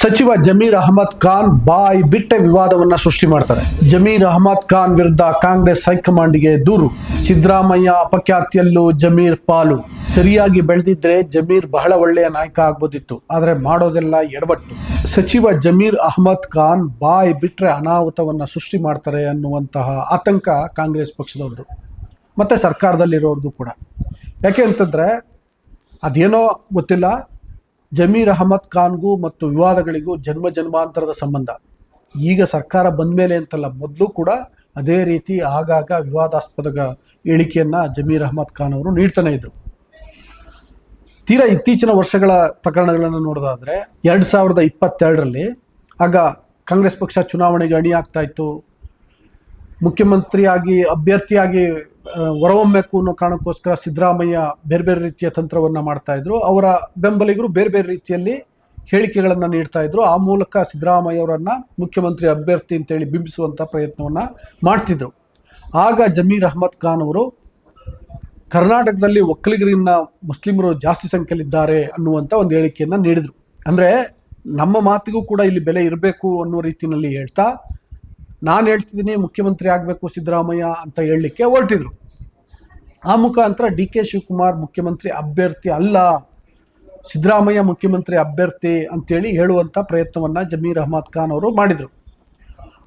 ಸಚಿವ ಜಮೀರ್ ಅಹಮದ್ ಖಾನ್ ಬಾಯ್ ಬಿಟ್ಟ ವಿವಾದವನ್ನ ಸೃಷ್ಟಿ ಮಾಡ್ತಾರೆ. ಜಮೀರ್ ಅಹಮದ್ ಖಾನ್ ವಿರುದ್ಧ ಕಾಂಗ್ರೆಸ್ ಹೈಕಮಾಂಡ್ಗೆ ದೂರು. ಸಿದ್ದರಾಮಯ್ಯ ಅಪಖ್ಯಾತಿಯಲ್ಲೂ ಜಮೀರ್ ಪಾಲು. ಸರಿಯಾಗಿ ಬೆಳೆದಿದ್ರೆ ಜಮೀರ್ ಬಹಳ ಒಳ್ಳೆಯ ನಾಯಕ ಆಗ್ಬೋದಿತ್ತು, ಆದರೆ ಮಾಡೋದೆಲ್ಲ ಎಡವಟ್ಟು. ಸಚಿವ ಜಮೀರ್ ಅಹಮದ್ ಖಾನ್ ಬಾಯ್ ಬಿಟ್ರೆ ಅನಾಹುತವನ್ನ ಸೃಷ್ಟಿ ಮಾಡ್ತಾರೆ ಅನ್ನುವಂತಹ ಆತಂಕ ಕಾಂಗ್ರೆಸ್ ಪಕ್ಷದವ್ರದ್ದು, ಮತ್ತೆ ಸರ್ಕಾರದಲ್ಲಿರೋರ್ದು ಕೂಡ. ಯಾಕೆ ಅಂತಂದ್ರೆ ಅದೇನೋ ಗೊತ್ತಿಲ್ಲ ಜಮೀರ್ ಅಹಮದ್ ಖಾನ್ಗೂ ಮತ್ತು ವಿವಾದಗಳಿಗೂ ಜನ್ಮ ಜನ್ಮಾಂತರದ ಸಂಬಂಧ. ಈಗ ಸರ್ಕಾರ ಬಂದ ಮೇಲೆ ಅಂತಲ್ಲ, ಮೊದಲು ಕೂಡ ಅದೇ ರೀತಿ ಆಗಾಗ ವಿವಾದಾಸ್ಪದ ಹೇಳಿಕೆಯನ್ನು ಜಮೀರ್ ಅಹಮದ್ ಖಾನ್ ಅವರು ನೀಡ್ತಾನೆ ಇದ್ರು. ತೀರಾ ಇತ್ತೀಚಿನ ವರ್ಷಗಳ ಪ್ರಕರಣಗಳನ್ನು ನೋಡೋದಾದ್ರೆ, ಎರಡು ಸಾವಿರದ ಇಪ್ಪತ್ತೆರಡರಲ್ಲಿ ಆಗ ಕಾಂಗ್ರೆಸ್ ಪಕ್ಷ ಚುನಾವಣೆಗೆ ಅಣಿಯಾಗ್ತಾ ಇತ್ತು. ಮುಖ್ಯಮಂತ್ರಿಯಾಗಿ, ಅಭ್ಯರ್ಥಿಯಾಗಿ ಆ, ಹೊರಹೊಮ್ಮಬೇಕು ಅನ್ನೋ ಕಾರಣಕ್ಕೋಸ್ಕರ ಸಿದ್ದರಾಮಯ್ಯ ಬೇರೆ ಬೇರೆ ರೀತಿಯ ತಂತ್ರವನ್ನು ಮಾಡ್ತಾ ಇದ್ರು. ಅವರ ಬೆಂಬಲಿಗರು ಬೇರೆ ಬೇರೆ ರೀತಿಯಲ್ಲಿ ಹೇಳಿಕೆಗಳನ್ನು ನೀಡ್ತಾ ಇದ್ರು. ಆ ಮೂಲಕ ಸಿದ್ದರಾಮಯ್ಯ ಅವರನ್ನು ಮುಖ್ಯಮಂತ್ರಿ ಅಭ್ಯರ್ಥಿ ಅಂತೇಳಿ ಬಿಂಬಿಸುವಂತ ಪ್ರಯತ್ನವನ್ನ ಮಾಡ್ತಿದ್ರು. ಆಗ ಜಮೀರ್ ಅಹಮದ್ ಖಾನ್ ಅವರು ಕರ್ನಾಟಕದಲ್ಲಿ ಒಕ್ಕಲಿಗರಿನ ಮುಸ್ಲಿಮರು ಜಾಸ್ತಿ ಸಂಖ್ಯೆಯಲ್ಲಿದ್ದಾರೆ ಅನ್ನುವಂಥ ಒಂದು ಹೇಳಿಕೆಯನ್ನು ನೀಡಿದರು. ಅಂದ್ರೆ ನಮ್ಮ ಮಾತಿಗೂ ಕೂಡ ಇಲ್ಲಿ ಬೆಲೆ ಇರಬೇಕು ಅನ್ನೋ ರೀತಿಯಲ್ಲಿ ಹೇಳ್ತಾ ನಾನು ಹೇಳ್ತಿದ್ದೀನಿ ಮುಖ್ಯಮಂತ್ರಿ ಆಗಬೇಕು ಸಿದ್ದರಾಮಯ್ಯ ಅಂತ ಹೇಳಲಿಕ್ಕೆ ಹೊರಟಿದ್ರು. ಆ ಮುಖಾಂತರ ಡಿ ಕೆ ಶಿವಕುಮಾರ್ ಮುಖ್ಯಮಂತ್ರಿ ಅಭ್ಯರ್ಥಿ ಅಲ್ಲ, ಸಿದ್ದರಾಮಯ್ಯ ಮುಖ್ಯಮಂತ್ರಿ ಅಭ್ಯರ್ಥಿ ಅಂತೇಳಿ ಹೇಳುವಂಥ ಪ್ರಯತ್ನವನ್ನು ಜಮೀರ್ ಅಹಮದ್ ಖಾನ್ ಅವರು ಮಾಡಿದರು.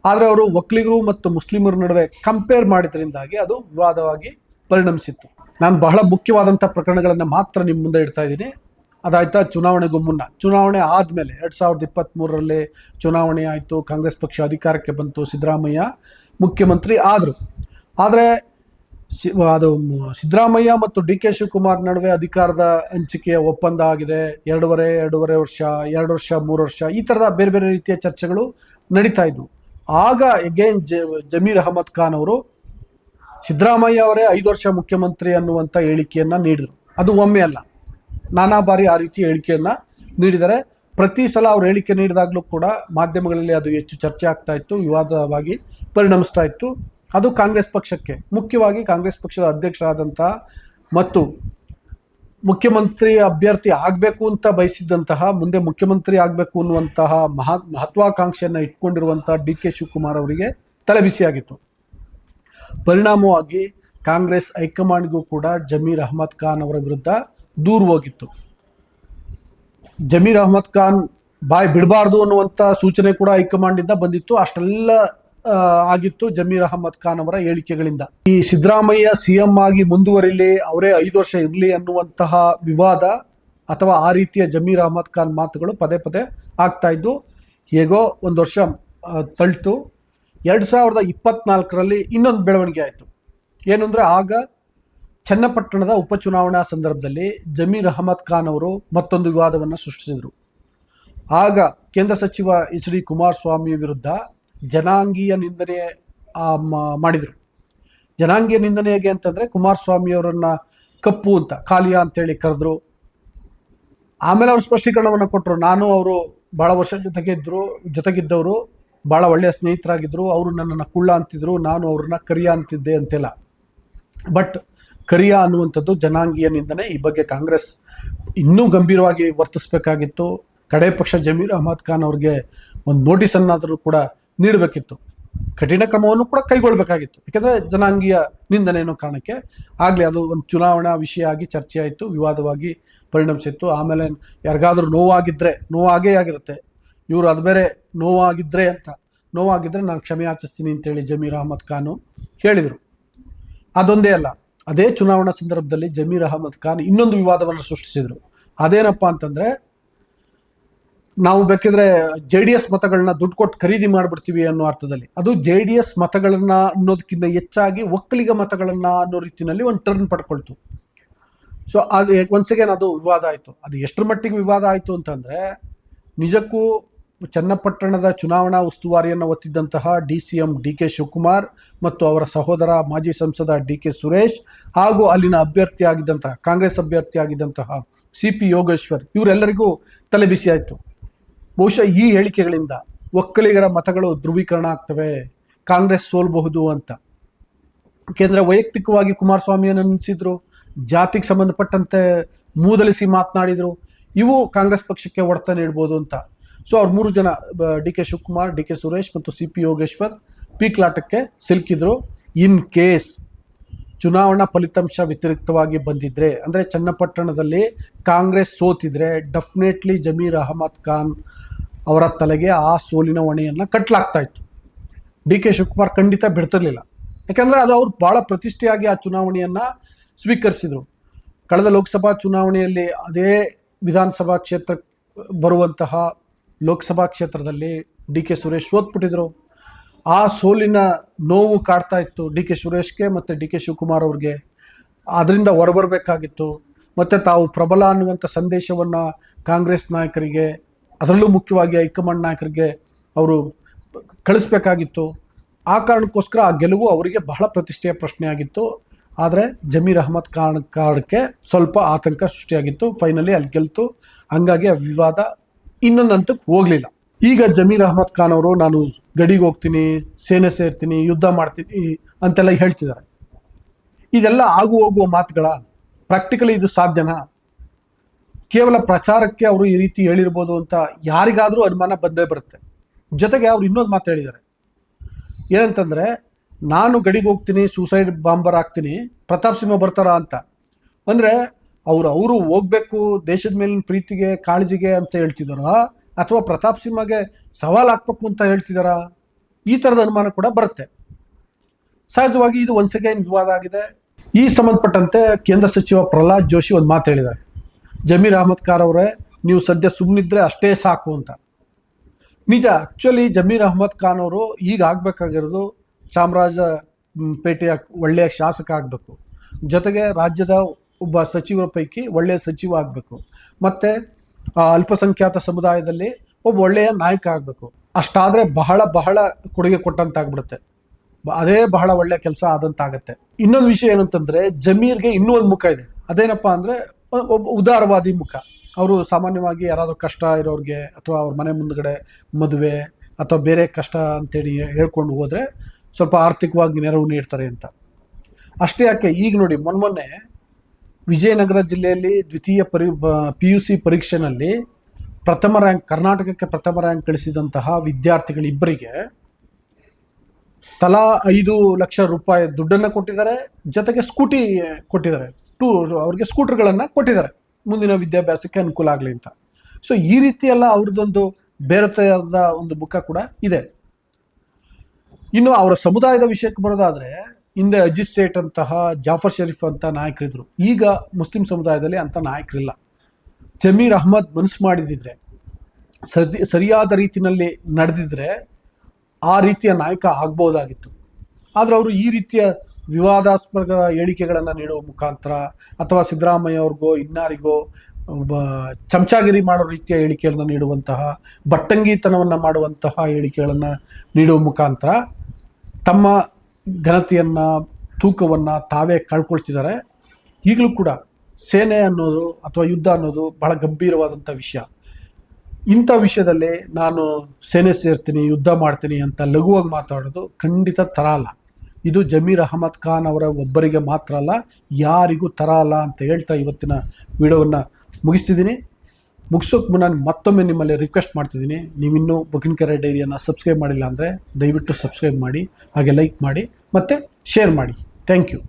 ಆದರೆ ಅವರು ಒಕ್ಕಲಿಗರು ಮತ್ತು ಮುಸ್ಲಿಮರ ನಡುವೆ ಕಂಪೇರ್ ಮಾಡಿದ್ರಿಂದಾಗಿ ಅದು ವಿವಾದವಾಗಿ ಪರಿಣಮಿಸಿತ್ತು. ನಾನು ಬಹಳ ಮುಖ್ಯವಾದಂಥ ಪ್ರಕರಣಗಳನ್ನು ಮಾತ್ರ ನಿಮ್ಮ ಮುಂದೆ ಇಡ್ತಾ ಇದ್ದೀನಿ. ಅದಾಯ್ತಾ? ಚುನಾವಣೆಗೂ ಮುನ್ನ ಚುನಾವಣೆ ಆದಮೇಲೆ ಎರಡು ಸಾವಿರದ ಇಪ್ಪತ್ತ್ಮೂರರಲ್ಲಿ ಚುನಾವಣೆ ಆಯಿತು. ಕಾಂಗ್ರೆಸ್ ಪಕ್ಷ ಅಧಿಕಾರಕ್ಕೆ ಬಂತು ಸಿದ್ದರಾಮಯ್ಯ. ಮುಖ್ಯಮಂತ್ರಿ ಆದರು. ಆದರೆ ಸಿ, ಅದು ಸಿದ್ದರಾಮಯ್ಯ ಮತ್ತು ಡಿ ಕೆ ಶಿವಕುಮಾರ್ ನಡುವೆ ಅಧಿಕಾರದ ಹಂಚಿಕೆಯ ಒಪ್ಪಂದ ಆಗಿದೆ. ಎರಡೂವರೆ ಎರಡೂವರೆ ವರ್ಷ, ಎರಡು ವರ್ಷ, ಮೂರು ವರ್ಷ, ಈ ಥರದ ಬೇರೆ ಬೇರೆ ರೀತಿಯ ಚರ್ಚೆಗಳು ನಡೀತಾ ಇದ್ವು. ಆಗ ಎಗೇನ್ ಜಮೀರ್ ಅಹಮದ್ ಖಾನ್ ಅವರು ಸಿದ್ದರಾಮಯ್ಯ ಅವರೇ ಐದು ವರ್ಷ ಮುಖ್ಯಮಂತ್ರಿ ಅನ್ನುವಂಥ ಹೇಳಿಕೆಯನ್ನು ನೀಡಿದರು. ಅದು ಒಮ್ಮೆ ಅಲ್ಲ. ನಾನಾ ಬಾರಿ ಆ ರೀತಿ ಹೇಳಿಕೆಯನ್ನ ನೀಡಿದರೆ ಪ್ರತಿ ಸಲ ಅವ್ರು ಹೇಳಿಕೆ ನೀಡಿದಾಗಲೂ ಕೂಡ ಮಾಧ್ಯಮಗಳಲ್ಲಿ ಅದು ಹೆಚ್ಚು ಚರ್ಚೆ ಆಗ್ತಾ ಇತ್ತು, ವಿವಾದವಾಗಿ ಪರಿಣಮಿಸ್ತಾ ಇತ್ತು. ಅದು ಕಾಂಗ್ರೆಸ್ ಪಕ್ಷಕ್ಕೆ, ಮುಖ್ಯವಾಗಿ ಕಾಂಗ್ರೆಸ್ ಪಕ್ಷದ ಅಧ್ಯಕ್ಷರಾದಂತಹ ಮತ್ತು ಮುಖ್ಯಮಂತ್ರಿ ಅಭ್ಯರ್ಥಿ ಆಗಬೇಕು ಅಂತ ಬಯಸಿದ್ದಂತಹ, ಮುಂದೆ ಮುಖ್ಯಮಂತ್ರಿ ಆಗಬೇಕು ಅನ್ನುವಂತಹ ಮಹಾ, ಮಹತ್ವಾಕಾಂಕ್ಷೆಯನ್ನು ಇಟ್ಕೊಂಡಿರುವಂತಹ ಡಿ ಕೆ ಶಿವಕುಮಾರ್ ಅವರಿಗೆ ತಲೆಬಿಸಿಯಾಗಿತ್ತು ಪರಿಣಾಮವಾಗಿ ಕಾಂಗ್ರೆಸ್ ಹೈಕಮಾಂಡ್ಗೂ ಕೂಡ ಜಮೀರ್ ಅಹಮದ್ ಖಾನ್ ಅವರ ವಿರುದ್ಧ ದೂರು ಹೋಗಿತ್ತು. ಜಮೀರ್ ಅಹಮದ್ ಖಾನ್ ಬಾಯ್ ಬಿಡಬಾರ್ದು ಅನ್ನುವಂಥ ಸೂಚನೆ ಕೂಡ ಹೈಕಮಾಂಡಿಂದ ಬಂದಿತ್ತು. ಅಷ್ಟೆಲ್ಲ ಆಗಿತ್ತು ಜಮೀರ್ ಅಹಮದ್ ಖಾನ್ ಅವರ ಹೇಳಿಕೆಗಳಿಂದ. ಈ ಸಿದ್ದರಾಮಯ್ಯ ಸಿಎಂ ಆಗಿ ಮುಂದುವರಿಲಿ, ಅವರೇ ಐದು ವರ್ಷ ಇರಲಿ ಅನ್ನುವಂತಹ ವಿವಾದ ಅಥವಾ ಆ ರೀತಿಯ ಜಮೀರ್ ಅಹಮದ್ ಖಾನ್ ಮಾತುಗಳು ಪದೇ ಪದೇ ಆಗ್ತಾ ಇದ್ದು, ಹೇಗೋ ಒಂದು ವರ್ಷ ತಳ್ತು. ಎರಡು ಸಾವಿರದ ಇಪ್ಪತ್ನಾಲ್ಕರಲ್ಲಿ ಇನ್ನೊಂದು ಬೆಳವಣಿಗೆ ಆಯಿತು. ಏನು ಆಗ ಚನ್ನಪಟ್ಟಣದ ಉಪಚುನಾವಣಾ ಸಂದರ್ಭದಲ್ಲಿ ಜಮೀರ್ ಅಹಮದ್ ಖಾನ್ ಅವರು ಮತ್ತೊಂದು ವಿವಾದವನ್ನು ಸೃಷ್ಟಿಸಿದರು. ಆಗ ಕೇಂದ್ರ ಸಚಿವ ಎಚ್ ಡಿ ಕುಮಾರಸ್ವಾಮಿ ವಿರುದ್ಧ ಜನಾಂಗೀಯ ನಿಂದನೆ ಮಾಡಿದರು. ಜನಾಂಗೀಯ ನಿಂದನೆ ಹೇಗೆ ಅಂತಂದರೆ ಕುಮಾರಸ್ವಾಮಿ ಅವರನ್ನ ಕಪ್ಪು ಅಂತ, ಖಾಲಿಯಾ ಅಂತೇಳಿ ಕರೆದ್ರು. ಆಮೇಲೆ ಅವರು ಸ್ಪಷ್ಟೀಕರಣವನ್ನು ಕೊಟ್ಟರು ನಾನು, ಅವರು ಭಾಳ ವರ್ಷ ಜೊತೆಗೆ ಇದ್ದರು ಜೊತೆಗಿದ್ದವರು ಭಾಳ ಒಳ್ಳೆಯ ಸ್ನೇಹಿತರಾಗಿದ್ದರು ಅವರು ನನ್ನನ್ನು ಕುಳ್ಳ ಅಂತಿದ್ರು, ನಾನು ಅವ್ರನ್ನ ಕರಿಯ ಅಂತಿದ್ದೆ ಅಂತೆಲ್ಲ. ಬಟ್ ಕರಿಯ ಅನ್ನುವಂಥದ್ದು ಜನಾಂಗೀಯ ನಿಂದನೆ ಈ ಬಗ್ಗೆ ಕಾಂಗ್ರೆಸ್ ಇನ್ನೂ ಗಂಭೀರವಾಗಿ ವರ್ತಿಸಬೇಕಾಗಿತ್ತು. ಕಡೆ ಪಕ್ಷ ಜಮೀರ್ ಅಹಮದ್ ಖಾನ್ ಅವ್ರಿಗೆ ಒಂದು ನೋಟಿಸ್ ಅನ್ನಾದರೂ ಕೂಡ ನೀಡಬೇಕಿತ್ತು. ಕಠಿಣ ಕ್ರಮವನ್ನು ಕೂಡ ಕೈಗೊಳ್ಳಬೇಕಾಗಿತ್ತು ಯಾಕೆಂದರೆ ಜನಾಂಗೀಯ ನಿಂದನೆ ಅನ್ನೋ ಕಾರಣಕ್ಕೆ ಆಗಲಿ ಅದು ಒಂದು ಚುನಾವಣಾ ವಿಷಯ ಆಗಿ ಚರ್ಚೆ ಆಯಿತು ವಿವಾದವಾಗಿ ಪರಿಣಮಿಸಿತ್ತು. ಆಮೇಲೆ ಯಾರಿಗಾದ್ರೂ ನೋವಾಗಿದ್ದರೆ ನೋವಾಗೇ ಆಗಿರುತ್ತೆ. ಇವರು ಅದು ಬೇರೆ ನೋವಾಗಿದ್ದರೆ ಅಂತ. ನೋವಾಗಿದ್ದರೆ ನಾನು ಕ್ಷಮೆ ಆಚರಿಸ್ತೀನಿ ಅಂತೇಳಿ ಜಮೀರ್ ಅಹಮದ್ ಖಾನು ಹೇಳಿದರು. ಅದೊಂದೇ ಅಲ್ಲ. ಅದೇ ಚುನಾವಣಾ ಸಂದರ್ಭದಲ್ಲಿ ಜಮೀರ್ ಅಹಮದ್ ಖಾನ್ ಇನ್ನೊಂದು ವಿವಾದವನ್ನು ಸೃಷ್ಟಿಸಿದರು. ಅದೇನಪ್ಪ ಅಂತಂದರೆ, ನಾವು ಬೇಕಿದ್ರೆ ಜೆ ಡಿ ಎಸ್ ಮತಗಳನ್ನ ದುಡ್ಡು ಕೊಟ್ಟು ಖರೀದಿ ಮಾಡಿಬಿಡ್ತೀವಿ ಅನ್ನೋ ಅರ್ಥದಲ್ಲಿ. ಅದು ಜೆ ಡಿ ಎಸ್ ಮತಗಳನ್ನ ಅನ್ನೋದಕ್ಕಿಂತ ಹೆಚ್ಚಾಗಿ ಒಕ್ಕಲಿಗ ಮತಗಳನ್ನ ಅನ್ನೋ ರೀತಿಯಲ್ಲಿ ಒಂದು ಟರ್ನ್ ಪಡ್ಕೊಳ್ತು. ಸೊ ಅದು ಒನ್ಸ್ ಅಗೇನ್ ಅದು ವಿವಾದ ಆಯಿತು. ಅದು ಎಷ್ಟರ ಮಟ್ಟಿಗೆ ವಿವಾದ ಆಯಿತು ಅಂತಂದರೆ, ನಿಜಕ್ಕೂ ಚನ್ನಪಟ್ಟಣದ ಚುನಾವಣಾ ಉಸ್ತುವಾರಿಯನ್ನು ಒತ್ತಿದ್ದಂತಹ D C M D K Shivakumar ಮತ್ತು ಅವರ ಸಹೋದರ ಮಾಜಿ ಸಂಸದ ಡಿ ಕೆ ಸುರೇಶ್ ಹಾಗೂ ಅಲ್ಲಿನ ಅಭ್ಯರ್ಥಿಯಾಗಿದ್ದಂತಹ, ಕಾಂಗ್ರೆಸ್ ಅಭ್ಯರ್ಥಿಯಾಗಿದ್ದಂತಹ ಸಿ ಪಿ ಯೋಗೇಶ್ವರ್ ಇವರೆಲ್ಲರಿಗೂ ತಲೆಬಿಸಿ ಆಯಿತು ಬಹುಶಃ ಈ ಹೇಳಿಕೆಗಳಿಂದ ಒಕ್ಕಲಿಗರ ಮತಗಳು ಧ್ರುವೀಕರಣ ಆಗ್ತವೆ, ಕಾಂಗ್ರೆಸ್ ಸೋಲ್ಬಹುದು ಅಂತ. ಕೇಂದ್ರ ವೈಯಕ್ತಿಕವಾಗಿ ಕುಮಾರಸ್ವಾಮಿಯನ್ನು ನಿಲ್ಲಿಸಿದ್ರು ಜಾತಿಗೆ ಸಂಬಂಧಪಟ್ಟಂತೆ ಮೂದಲಿಸಿ ಮಾತನಾಡಿದರು, ಇವು ಕಾಂಗ್ರೆಸ್ ಪಕ್ಷಕ್ಕೆ ಒಡೆತ ನೀಡ್ಬೋದು ಅಂತ. ಸೊ ಅವ್ರು ಮೂರು ಜನ D K Shivakumar, D K Suresh ಮತ್ತು ಸಿ ಪಿ ಯೋಗೇಶ್ವರ್ ಪೀಕ್ಲಾಟಕ್ಕೆ ಸಿಲುಕಿದ್ರು. ಇನ್ ಕೇಸ್ ಚುನಾವಣಾ ಫಲಿತಾಂಶ ವ್ಯತಿರಿಕ್ತವಾಗಿ ಬಂದಿದ್ರೆ, ಅಂದರೆ ಚನ್ನಪಟ್ಟಣದಲ್ಲಿ ಕಾಂಗ್ರೆಸ್ ಸೋತಿದ್ರೆ ಡೆಫಿನೆಟ್ಲಿ ಜಮೀರ್ ಅಹಮದ್ ಖಾನ್ ಅವರ ತಲೆಗೆ ಆ ಸೋಲಿನ ಹೊಣೆಯನ್ನು ಕಟ್ಟಲಾಗ್ತಾ ಇತ್ತು. ಡಿ ಕೆ ಶಿವಕುಮಾರ್ ಖಂಡಿತ ಬಿಡ್ತಿರ್ಲಿಲ್ಲ. ಯಾಕಂದರೆ ಅದು ಅವ್ರು ಭಾಳ ಪ್ರತಿಷ್ಠೆಯಾಗಿ ಆ ಚುನಾವಣೆಯನ್ನು ಸ್ವೀಕರಿಸಿದರು. ಕಳೆದ ಲೋಕಸಭಾ ಚುನಾವಣೆಯಲ್ಲಿ ಅದೇ ವಿಧಾನಸಭಾ ಕ್ಷೇತ್ರ ಬರುವಂತಹ ಲೋಕಸಭಾ ಕ್ಷೇತ್ರದಲ್ಲಿ ಡಿ ಕೆ ಸುರೇಶ್ ಸೋತ್ಬಿಟ್ಟಿದ್ರು. ಆ ಸೋಲಿನ ನೋವು ಕಾಡ್ತಾ ಇತ್ತು ಡಿ ಕೆ ಸುರೇಶ್ಗೆ ಮತ್ತು ಡಿ ಕೆ ಶಿವಕುಮಾರ್ ಅವ್ರಿಗೆ. ಅದರಿಂದ ಹೊರಬರಬೇಕಾಗಿತ್ತು. ಮತ್ತು ತಾವು ಪ್ರಬಲ ಅನ್ನುವಂಥ ಸಂದೇಶವನ್ನು ಕಾಂಗ್ರೆಸ್ ನಾಯಕರಿಗೆ, ಅದರಲ್ಲೂ ಮುಖ್ಯವಾಗಿ ಹೈಕಮಾಂಡ್ ನಾಯಕರಿಗೆ ಅವರು ಕಳಿಸ್ಬೇಕಾಗಿತ್ತು. ಆ ಕಾರಣಕ್ಕೋಸ್ಕರ ಆ ಗೆಲುವು ಅವರಿಗೆ ಬಹಳ ಪ್ರತಿಷ್ಠೆಯ ಪ್ರಶ್ನೆ ಆಗಿತ್ತು ಆದರೆ ಜಮೀರ್ ಅಹಮದ್ ಖಾನ್ ಕಾರಣಕ್ಕೆ ಸ್ವಲ್ಪ ಆತಂಕ ಸೃಷ್ಟಿಯಾಗಿತ್ತು. ಫೈನಲಿ ಅಲ್ಲಿ ಗೆಲ್ತು. ಹಂಗಾಗಿ ಆ ವಿವಾದ ಇನ್ನೊಂದು ಹಂತಕ್ಕೆ ಹೋಗಲಿಲ್ಲ. ಈಗ ಜಮೀರ್ ಅಹಮದ್ ಖಾನ್ ಅವರು, ನಾನು ಗಡಿಗೆ ಹೋಗ್ತೀನಿ, ಸೇನೆ ಸೇರ್ತೀನಿ, ಯುದ್ಧ ಮಾಡ್ತೀನಿ ಅಂತೆಲ್ಲ ಹೇಳ್ತಿದ್ದಾರೆ. ಇದೆಲ್ಲ ಆಗು ಹೋಗುವ ಮಾತುಗಳ ಪ್ರಾಕ್ಟಿಕಲಿ ಇದು ಸಾಧ್ಯನಾ? ಕೇವಲ ಪ್ರಚಾರಕ್ಕೆ ಅವರು ಈ ರೀತಿ ಹೇಳಿರ್ಬೋದು ಅಂತ ಯಾರಿಗಾದರೂ ಅನುಮಾನ ಬಂದೇ ಬರುತ್ತೆ. ಜೊತೆಗೆ ಅವ್ರು ಇನ್ನೊಂದು ಮಾತು ಹೇಳಿದ್ದಾರೆ. ಏನಂತಂದ್ರೆ, ನಾನು ಗಡಿಗೆ ಹೋಗ್ತೀನಿ ಸೂಸೈಡ್ ಬಾಂಬರ್ ಆಗ್ತೀನಿ, ಪ್ರತಾಪ್ ಸಿಂಹ ಬರ್ತಾರ ಅಂತ. ಅಂದ್ರೆ ಅವ್ರು, ಅವರು ಹೋಗ್ಬೇಕು ದೇಶದ ಮೇಲಿನ ಪ್ರೀತಿಗೆ, ಕಾಳಜಿಗೆ ಅಂತ ಹೇಳ್ತಿದಾರ? ಅಥವಾ ಪ್ರತಾಪ್ ಸಿಂಹಗೆ ಸವಾಲ್ ಹಾಕ್ಬೇಕು ಅಂತ ಹೇಳ್ತಿದಾರ? ಈ ಥರದ ಅನುಮಾನ ಕೂಡ ಬರುತ್ತೆ. ಸಹಜವಾಗಿ ಇದು ಒನ್ಸ್ ಸೆಕೆಂಡ್ ವಿವಾದ ಆಗಿದೆ. ಈ ಸಂಬಂಧಪಟ್ಟಂತೆ ಕೇಂದ್ರ ಸಚಿವ ಪ್ರಹ್ಲಾದ್ ಜೋಶಿ ಒಂದು ಮಾತು ಹೇಳಿದ್ದಾರೆ ಜಮೀರ್ ಅಹಮದ್ ಖಾನ್ ಅವರೇ, ನೀವು ಸದ್ಯ ಸುಮ್ಮನಿದ್ರೆ ಅಷ್ಟೇ ಸಾಕು ಅಂತ. ನಿಜ ಆಕ್ಚುಲಿ ಜಮೀರ್ ಅಹಮದ್ ಖಾನ್ ಅವರು ಈಗ ಆಗಬೇಕಾಗಿರೋದು ಚಾಮರಾಜ ಪೇಟೆಯ ಒಳ್ಳೆಯ ಶಾಸಕ ಆಗಬೇಕು. ಜೊತೆಗೆ ರಾಜ್ಯದ ಒಬ್ಬ ಸಚಿವರ ಪೈಕಿ ಒಳ್ಳೆಯ ಸಚಿವ ಆಗಬೇಕು. ಮತ್ತು ಅಲ್ಪಸಂಖ್ಯಾತ ಸಮುದಾಯದಲ್ಲಿ ಒಬ್ಬ ಒಳ್ಳೆಯ ನಾಯಕ ಆಗಬೇಕು. ಅಷ್ಟಾದರೆ ಬಹಳ ಬಹಳ ಕೊಡುಗೆ ಕೊಟ್ಟಂತಾಗ್ಬಿಡುತ್ತೆ. ಅದೇ ಬಹಳ ಒಳ್ಳೆಯ ಕೆಲಸ ಆದಂತಾಗತ್ತೆ. ಇನ್ನೊಂದು ವಿಷಯ ಏನಂತಂದರೆ, ಜಮೀರ್ಗೆ ಇನ್ನೂ ಒಂದು ಮುಖ ಇದೆ. ಅದೇನಪ್ಪ ಅಂದರೆ ಒಬ್ಬ ಉದಾರವಾದಿ ಮುಖ. ಅವರು ಸಾಮಾನ್ಯವಾಗಿ ಯಾರಾದರೂ ಕಷ್ಟ ಇರೋರಿಗೆ ಅಥವಾ ಅವ್ರ ಮನೆ ಮುಂದ್ಗಡೆ ಮದುವೆ ಅಥವಾ ಬೇರೆ ಕಷ್ಟ ಅಂತೇಳಿ ಹೇಳ್ಕೊಂಡು ಹೋದರೆ ಸ್ವಲ್ಪ ಆರ್ಥಿಕವಾಗಿ ನೆರವು ನೀಡ್ತಾರೆ ಅಂತ. ಅಷ್ಟೇ ಯಾಕೆ, ಈಗ ನೋಡಿ ಮೊನ್ನೆ ವಿಜಯನಗರ ಜಿಲ್ಲೆಯಲ್ಲಿ ದ್ವಿತೀಯ ಪರಿ ಪಿ ಯು ಸಿ ಪರೀಕ್ಷೆನಲ್ಲಿ ಪ್ರಥಮ ರ್ಯಾಂಕ್, ಕರ್ನಾಟಕಕ್ಕೆ ಪ್ರಥಮ ರ್ಯಾಂಕ್ ಗಳಿಸಿದಂತಹ ವಿದ್ಯಾರ್ಥಿಗಳಿಬ್ಬರಿಗೆ ತಲಾ ಐದು ಲಕ್ಷ ರೂಪಾಯಿ ದುಡ್ಡನ್ನು ಕೊಟ್ಟಿದ್ದಾರೆ. ಜೊತೆಗೆ ಸ್ಕೂಟಿ ಕೊಟ್ಟಿದ್ದಾರೆ. ಟೂ, ಅವ್ರಿಗೆ ಸ್ಕೂಟರ್ಗಳನ್ನು ಕೊಟ್ಟಿದ್ದಾರೆ. ಮುಂದಿನ ವಿದ್ಯಾಭ್ಯಾಸಕ್ಕೆ ಅನುಕೂಲ ಆಗಲಿ ಅಂತ. ಸೊ ಈ ರೀತಿಯೆಲ್ಲ ಅವ್ರದ್ದೊಂದು ಬೇರೆ ತರದ ಒಂದು ಮುಖ ಕೂಡ ಇದೆ. ಇನ್ನು ಅವರ ಸಮುದಾಯದ ವಿಷಯಕ್ಕೆ ಬರೋದಾದ್ರೆ ಹಿಂದೆ ಅಜಿತ್ ಸೇಠ್ ಅಂತಹ ಜಾಫರ್ ಶರೀಫ್ ಅಂತ ನಾಯಕರಿದ್ರು. ಈಗ ಮುಸ್ಲಿಂ ಸಮುದಾಯದಲ್ಲಿ ಅಂತ ನಾಯಕರಿಲ್ಲ. ಜಮೀರ್ ಅಹ್ಮದ್ ಮನಸ್ಸು ಮಾಡಿದಿದ್ರೆ, ಸರಿ, ಸರಿಯಾದ ರೀತಿಯಲ್ಲಿ ನಡೆದಿದ್ರೆ ಆ ರೀತಿಯ ನಾಯಕ ಆಗ್ಬೋದಾಗಿತ್ತು ಆದರೆ ಅವರು ಈ ರೀತಿಯ ವಿವಾದಾಸ್ಪದ ಹೇಳಿಕೆಗಳನ್ನು ನೀಡುವ ಮುಖಾಂತರ ಅಥವಾ ಸಿದ್ದರಾಮಯ್ಯ ಅವ್ರಿಗೋ, ಇನ್ನಾರಿಗೋ ಚಮಚಾಗಿರಿ ಮಾಡೋ ರೀತಿಯ ಹೇಳಿಕೆಗಳನ್ನು ನೀಡುವಂತಹ, ಬಟ್ಟಂಗಿತನವನ್ನು ಮಾಡುವಂತಹ ಹೇಳಿಕೆಗಳನ್ನು ನೀಡುವ ಮುಖಾಂತರ ತಮ್ಮ ಘನತೆಯನ್ನು ತೂಕವನ್ನು ತಾವೇ ಕಳ್ಕೊಳ್ತಿದ್ದಾರೆ. ಈಗಲೂ ಕೂಡ ಸೇನೆ ಅನ್ನೋದು ಅಥವಾ ಯುದ್ಧ ಅನ್ನೋದು ಬಹಳ ಗಂಭೀರವಾದಂಥ ವಿಷಯ. ಇಂಥ ವಿಷಯದಲ್ಲಿ ನಾನು ಸೇನೆ ಸೇರ್ತೀನಿ, ಯುದ್ಧ ಮಾಡ್ತೀನಿ ಅಂತ ಲಘುವಾಗಿ ಮಾತಾಡೋದು ಖಂಡಿತ ತರ ಅಲ್ಲ ಇದು ಜಮೀರ್ ಅಹಮದ್ ಖಾನ್ ಅವರ ಒಬ್ಬರಿಗೆ ಮಾತ್ರ ಅಲ್ಲ, ಯಾರಿಗೂ ತರ ಅಲ್ಲ ಅಂತ ಹೇಳ್ತಾ ಇವತ್ತಿನ ವಿಡಿಯೋವನ್ನು ಮುಗಿಸ್ತಿದ್ದೀನಿ. ಮುಗಿಸೋಕೆ ಮುನ್ನ ಮತ್ತೊಮ್ಮೆ ನಿಮ್ಮಲ್ಲಿ ರಿಕ್ವೆಸ್ಟ್ ಮಾಡ್ತಿದ್ದೀನಿ. ನೀವಿನ್ನೂ ಬುಕಿನ್ಕೆರೆ ಡೈರಿಯನ್ನು ಸಬ್ಸ್ಕ್ರೈಬ್ ಮಾಡಿಲ್ಲ ಅಂದರೆ ದಯವಿಟ್ಟು ಸಬ್ಸ್ಕ್ರೈಬ್ ಮಾಡಿ, ಹಾಗೆ ಲೈಕ್ ಮಾಡಿ, ಮತ್ತು ಶೇರ್ ಮಾಡಿ. Thank you